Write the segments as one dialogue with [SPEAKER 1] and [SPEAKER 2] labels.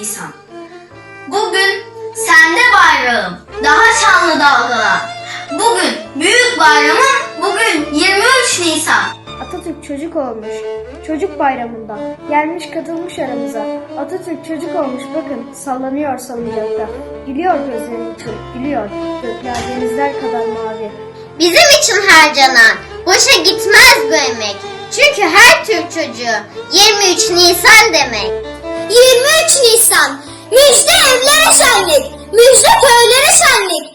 [SPEAKER 1] Nisan. Bugün sende bayrağım, daha şanlı dalgalan. Bugün büyük bayramım, bugün 23 Nisan.
[SPEAKER 2] Atatürk çocuk olmuş. Çocuk bayramında. Gelmiş katılmış aramıza. Atatürk çocuk olmuş bakın sallanıyor salıncakta. Gülüyor gözlerin için gülüyor. Gökler denizler kadar mavi.
[SPEAKER 3] Bizim için harcanan boşa gitmez bu emek. Çünkü her Türk çocuğu 23 Nisan demek. 23 Nisan müjde evlere şenlik, müjde köylere şenlik.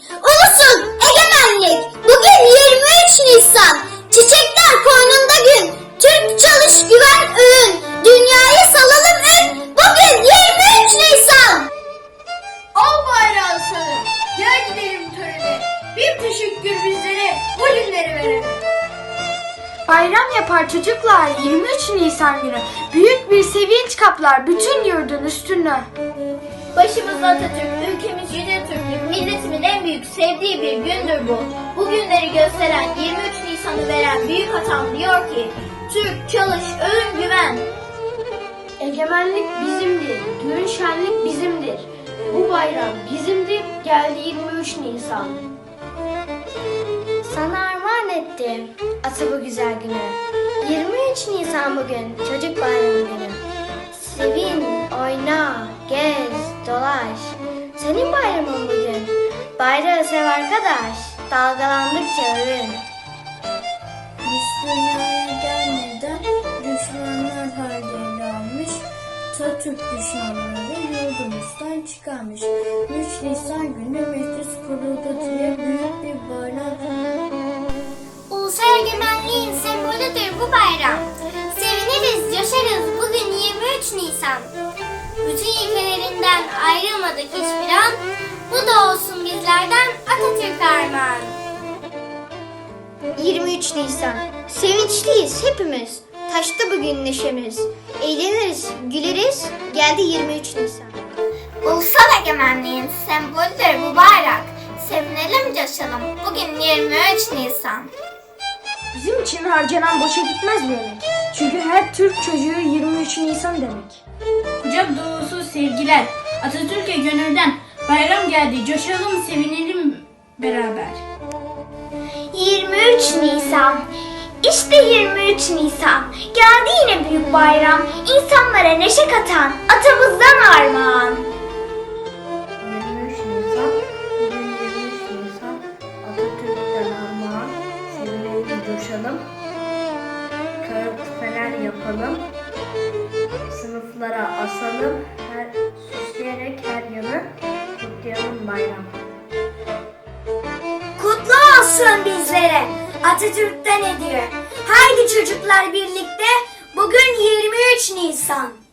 [SPEAKER 2] Bayram yapar çocuklar 23 Nisan günü. Büyük bir sevinç kaplar bütün yurdun üstünü.
[SPEAKER 4] Başımız Atatürk, ülkemiz yüce Türklük, milletimin en büyük sevdiği bir gündür bu. Bu günleri gösteren 23 Nisan'ı veren büyük atam diyor ki, Türk çalış, övün güven.
[SPEAKER 2] Egemenlik bizimdir, düğün şenlik bizimdir. Bu bayram bizimdir, geldi 23 Nisan. Sana armağan ettim atı bu güzel günü. 23 Nisan bugün, çocuk bayramı günü. Sevin, oyna, gez, dolaş. Senin bayramın bugün. Bayrağı sev arkadaş, dalgalandıkça övün.
[SPEAKER 5] Dünyaya gelmeden düşmanlar hallerini almış. Atatürk düşmanları yurdumuzdan çıkarmış. 3 Nisan günü meclis kuruldu diye büyük bir bayram.
[SPEAKER 3] Sembolüdür bu bayram. Seviniriz, coşarız bugün 23 Nisan. Bütün ülkelerinden ayrılmadık hiçbir an. Bu da olsun bizlerden Atatürk armağan. 23 Nisan. Sevinçliyiz hepimiz. Taştı bugün neşemiz. Eğleniriz, güleriz. Geldi 23 Nisan. Ulusal egemenliğin sembolüdür bu bayrak. Sevinelim, coşalım. Bugün 23 Nisan.
[SPEAKER 2] Bizim için harcanan boşa gitmez bu emek. Çünkü her Türk çocuğu 23 Nisan demek.
[SPEAKER 6] Kucak dolusu sevgiler. Atatürk'e gönülden bayram geldi. Coşalım, sevinelim beraber.
[SPEAKER 3] 23 Nisan. İşte 23 Nisan. Geldi yine büyük bayram. İnsanlara neşe katan atamızdan armağan.
[SPEAKER 5] Coşalım. Kağıt fener yapalım. Sınıflara asalım. Her, süsleyerek her yanı kutlayalım bayramı.
[SPEAKER 3] Kutlu olsun bizlere. Atatürk'ten hediye. Haydi çocuklar birlikte bugün 23 Nisan.